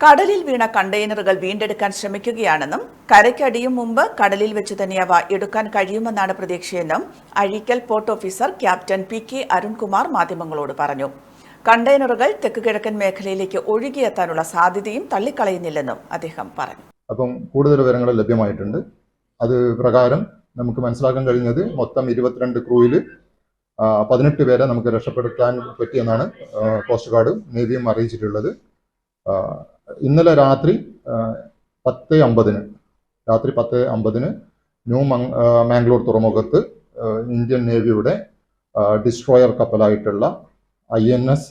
കടലിൽ വീണ കണ്ടെയ്നറുകൾ വീണ്ടെടുക്കാൻ ശ്രമിക്കുകയാണെന്നും കരയ്ക്കടിയും മുമ്പ് കടലിൽ വെച്ച് തന്നെ അവ എടുക്കാൻ കഴിയുമെന്നാണ് പ്രതീക്ഷയെന്നും Azhikkal port officer captain P K Arunkumar മാധ്യമങ്ങളോട് പറഞ്ഞു. കണ്ടെയ്നറുകൾ തെക്ക് കിഴക്കൻ മേഖലയിലേക്ക് ഒഴുകിയെത്താനുള്ള സാധ്യതയും തള്ളിക്കളയുന്നില്ലെന്നും അദ്ദേഹം പറഞ്ഞു. അപ്പം കൂടുതൽ വിവരങ്ങൾ ലഭ്യമായിട്ടുണ്ട്. അത് പ്രകാരം നമുക്ക് മനസ്സിലാക്കാൻ കഴിഞ്ഞത് മൊത്തം ഇരുപത്തിരണ്ട് ക്രൂയിൽ പതിനെട്ട് പേരെ നമുക്ക് രക്ഷപ്പെടുത്താൻ പറ്റിയെന്നാണ് കോസ്റ്റ് ഗാർഡും നേവിയും അറിയിച്ചിട്ടുള്ളത്. ഇന്നലെ രാത്രി പത്ത് അമ്പതിന് രാത്രി പത്ത് അമ്പതിന് ന്യൂ മാംഗ്ലൂർ തുറമുഖത്ത് ഇന്ത്യൻ നേവിയുടെ destroyer കപ്പലായിട്ടുള്ള I N S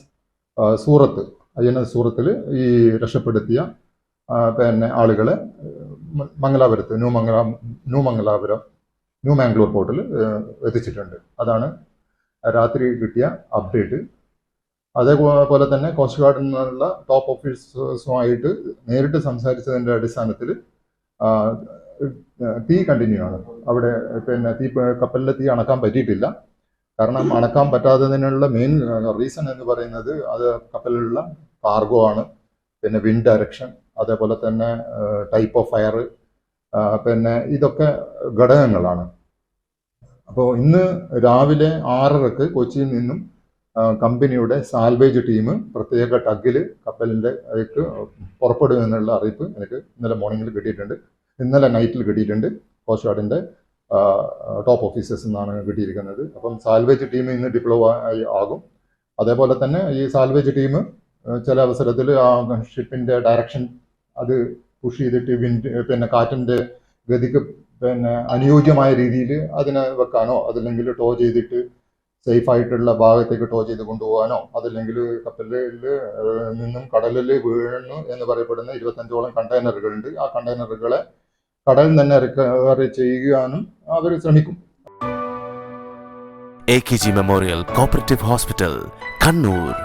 Surat I N S സൂറത്തിൽ ഈ രക്ഷപ്പെടുത്തിയ പിന്നെ ആളുകളെ മംഗലാപുരത്ത് new Mangala new Mangalapuram new Mangalore പോർട്ടിൽ എത്തിച്ചിട്ടുണ്ട്. അതാണ് രാത്രി കിട്ടിയ അപ്ഡേറ്റ്. അതേപോലെ തന്നെ കോസ്റ്റ് ഗാർഡിൽ നിന്നുള്ള ടോപ്പ് ഓഫീസേഴ്സുമായിട്ട് നേരിട്ട് സംസാരിച്ചതിന്റെ അടിസ്ഥാനത്തിൽ തീ കണ്ടിന്യൂ ആണ്. അവിടെ പിന്നെ തീ കപ്പലിലെ തീ അണക്കാൻ പറ്റിയിട്ടില്ല. കാരണം അണക്കാൻ പറ്റാത്തതിനുള്ള മെയിൻ റീസൺ എന്ന് പറയുന്നത് അത് കപ്പലിലുള്ള കാർഗോ ആണ്. പിന്നെ വിൻഡ് ഡയറക്ഷൻ അതേപോലെ തന്നെ ടൈപ്പ് ഓഫ് ഫയർ പിന്നെ ഇതൊക്കെ ഘടകങ്ങളാണ്. അപ്പോൾ ഇന്ന് രാവിലെ ആറരക്ക് കൊച്ചിയിൽ നിന്നും കമ്പനിയുടെ സാൽവേജ് ടീം പ്രത്യേക ടഗിൽ കപ്പലിന്റെ അതിലേക്ക് പുറപ്പെടും എന്നുള്ള അറിയിപ്പ് എനിക്ക് ഇന്നലെ മോർണിംഗിൽ കിട്ടിയിട്ടുണ്ട്. ഇന്നലെ നൈറ്റിൽ കിട്ടിയിട്ടുണ്ട്. കോസ്റ്റ് ഗാർഡിന്റെ ടോപ്പ് ഓഫീസേഴ്സ് എന്നാണ് കിട്ടിയിരിക്കുന്നത്. അപ്പം സാൽവേജ് ടീം ഇന്ന് ഡിപ്ലോ ആയി ആകും. അതേപോലെ തന്നെ ഈ സാൽവേജ് ടീം ചില അവസരത്തിൽ ആ ഷിപ്പിന്റെ ഡയറക്ഷൻ അത് പുഷ് ചെയ്തിട്ട് വിൻഡ് പിന്നെ കാറ്റിന്റെ ഗതിക്ക് പിന്നെ അനുയോജ്യമായ രീതിയിൽ അതിനെ വെക്കാനോ അതല്ലെങ്കിൽ ടോ ചെയ്തിട്ട് സേഫ് ആയിട്ടുള്ള ഭാഗത്തേക്ക് ടോ ചെയ്ത് കൊണ്ടുപോകാനോ അതല്ലെങ്കിൽ കപ്പലിൽ നിന്നും കടലിൽ വീഴുന്നു എന്ന് പറയപ്പെടുന്ന ഇരുപത്തഞ്ചോളം കണ്ടെയ്നറുകളുണ്ട്. ആ കണ്ടെയ്നറുകളെ കടലിൽ തന്നെ റിക്കവറി ചെയ്യുവാനും അവർ ശ്രമിക്കും. A K G memorial cooperative hospital Kannur